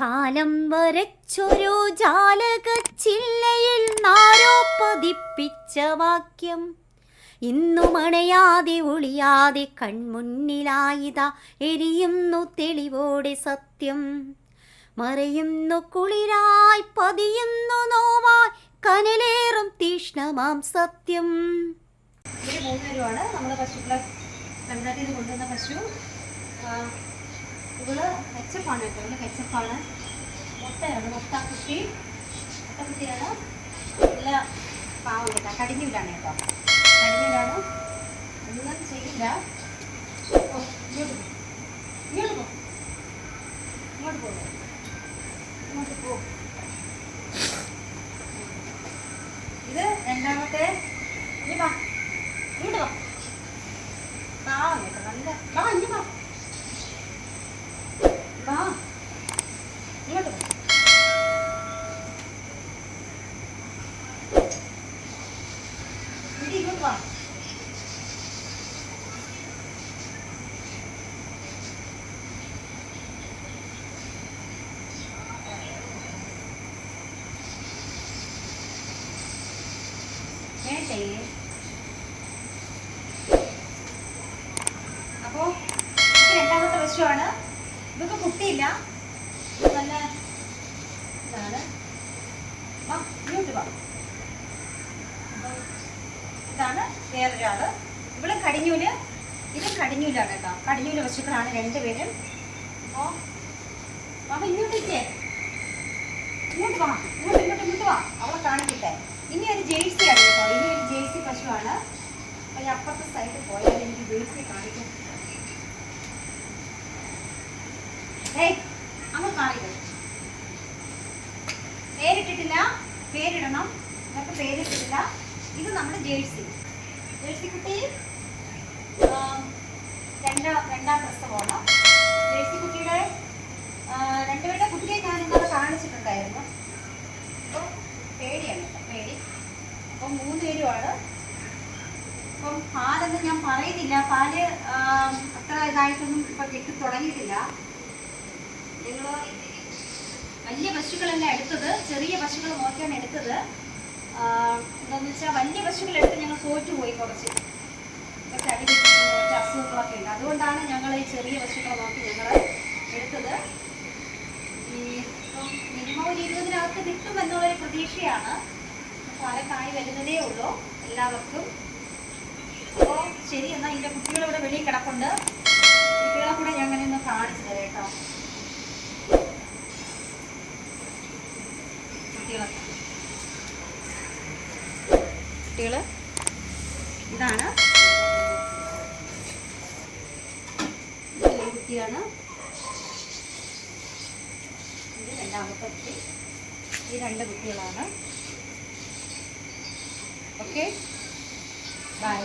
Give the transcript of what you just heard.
കാലം വരച്ചൊരു ജാലകച്ചില്ലയിൽ നാരോ പതിപ്പിച്ച വാക്യം. ഇന്നു മണയാതെ ഒളിയാതെ കൺമുന്നിലായിതാ എരിയുന്നു തെളിവോടെ സത്യം. മറയുന്നു കുളിരായി പതിയുന്നു നോവായി കനലേറും തീഷ്ണമാം സത്യം. നമ്മുടെ പശുക്കളെ കൊണ്ടുവന്ന പശു. ഇവൾ ഹെച്ചപ്പാണ് കേട്ടോ ഇവൾ ഹെച്ചപ്പാണ് മുട്ടയാണ് മുട്ട കുട്ടി മുട്ട കുട്ടിയാണ് നല്ല പാവം കേട്ടോ കടിഞ്ഞൂലാണ് കേട്ടോ കടിഞ്ഞൂലാണ് ഒന്നും ചെയ്യില്ല ഓ, ഇങ്ങോട്ട് പോ. ഇങ്ങോട്ട് പോ ഇങ്ങോട്ട് പോ ഇങ്ങോട്ട് പോ ഇത് രണ്ടാമത്തെ ഇനി വാ ഇങ്ങോട്ട് വാ പാവം കേട്ടോ നല്ല വാ ഇനി വാ വാ ഇങ്ങോട്ട് വാ ഇടി ഇങ്ങോട്ട് വാ വേണ്ടേ അപ്പോ ഇത് രണ്ടാമത്തെ പശുവാണ് ഇതൊക്കെ കുട്ടിയില്ല ഇത് നല്ല ഇതാണ് വാ, ഇങ്ങോട്ട് വാ അപ്പൊ വേറൊരാൾ ഇവൾ കടിഞ്ഞൂൽ ഇത് കടിഞ്ഞൂലാണ് കേട്ടോ. കടിഞ്ഞൂൽ പശുക്കളാണ് രണ്ടുപേരും. അപ്പോ അപ്പൊ ഇങ്ങോട്ടേക്ക്. ഇങ്ങോട്ട് വാ ഇങ്ങോട്ട് ഇങ്ങോട്ട് ഇങ്ങോട്ട് വാ. അവളെ കാണിക്കട്ടെ. ഇനി ഒരു ജേഴ്സിയാണ് കേട്ടോ. ഇനി ഒരു ജേഴ്സി പശുവാണ്. അപ്പൊ ഈ അപ്പുറത്തെ സൈഡിൽ പോയാൽ എനിക്ക് ജേഴ്സി കാണിക്കും അങ്ങ് മാറിയത് പേരിട്ടിട്ടില്ല. പേരിടണം. ഇതൊക്കെ പേരിട്ടിട്ടില്ല. ഇത് നമ്മുടെ ജേഴ്സി. ജേഴ്സി കുട്ടി ആം, രണ്ടാ രണ്ടാം പ്രസവമാണ്. ജേഴ്സി കുട്ടിയുടെ ആ, രണ്ടുപേരുടെ കുട്ടിയെ ഞാൻ ഇന്നലെ കാണിച്ചിട്ടുണ്ടായിരുന്നു. അപ്പോൾ പേടിയാണ് പേടി. അപ്പം മൂന്ന് പേരുമാണ് അപ്പം പാലൊന്നും ഞാൻ പറയുന്നില്ല. പാൽ അത്ര ഇതായിട്ടൊന്നും ഇപ്പം കെട്ടി തുടങ്ങിയിട്ടില്ല. നിങ്ങൾ വലിയ പശുക്കളല്ല എടുത്തത്? ചെറിയ പശുക്കൾ നോക്കിയാണ് എടുത്തത്. ആ, എന്താന്ന് വെച്ചാൽ വലിയ പശുക്കളെടുത്ത് ഞങ്ങൾ തോറ്റുപോയി കുറച്ച്. കുറച്ച് അടി കുറച്ച് അസുഖങ്ങളൊക്കെ ഉണ്ട്. അതുകൊണ്ടാണ് ഞങ്ങൾ ഈ ചെറിയ പശുക്കളെ നോക്കി ഞങ്ങൾ എടുത്തത്. ഈ ഇപ്പം മിനിമം ഒരു ഇരുപതിനകത്ത് കിട്ടും എന്നുള്ളൊരു പ്രതീക്ഷയാണ്. പാലക്കായി വരുന്നതേ ഉള്ളൂ എല്ലാവർക്കും. അപ്പോൾ ശരി എന്നാൽ എന്റെ കുട്ടികളിവിടെ വെളിയിൽ കിടപ്പുണ്ട്. കുട്ടികളെ കൂടെ ഞാൻ അങ്ങനെ ഒന്ന് കാണിച്ചു തരാം കേട്ടോ കുട്ടികളെ കുട്ടികൾ ഇതാണ്. കുട്ടിയാണ്. ഇത് രണ്ടാമത്തെ കുട്ടി. ഈ രണ്ട് കുട്ടികളാണ്. ഓക്കെ. ബൈ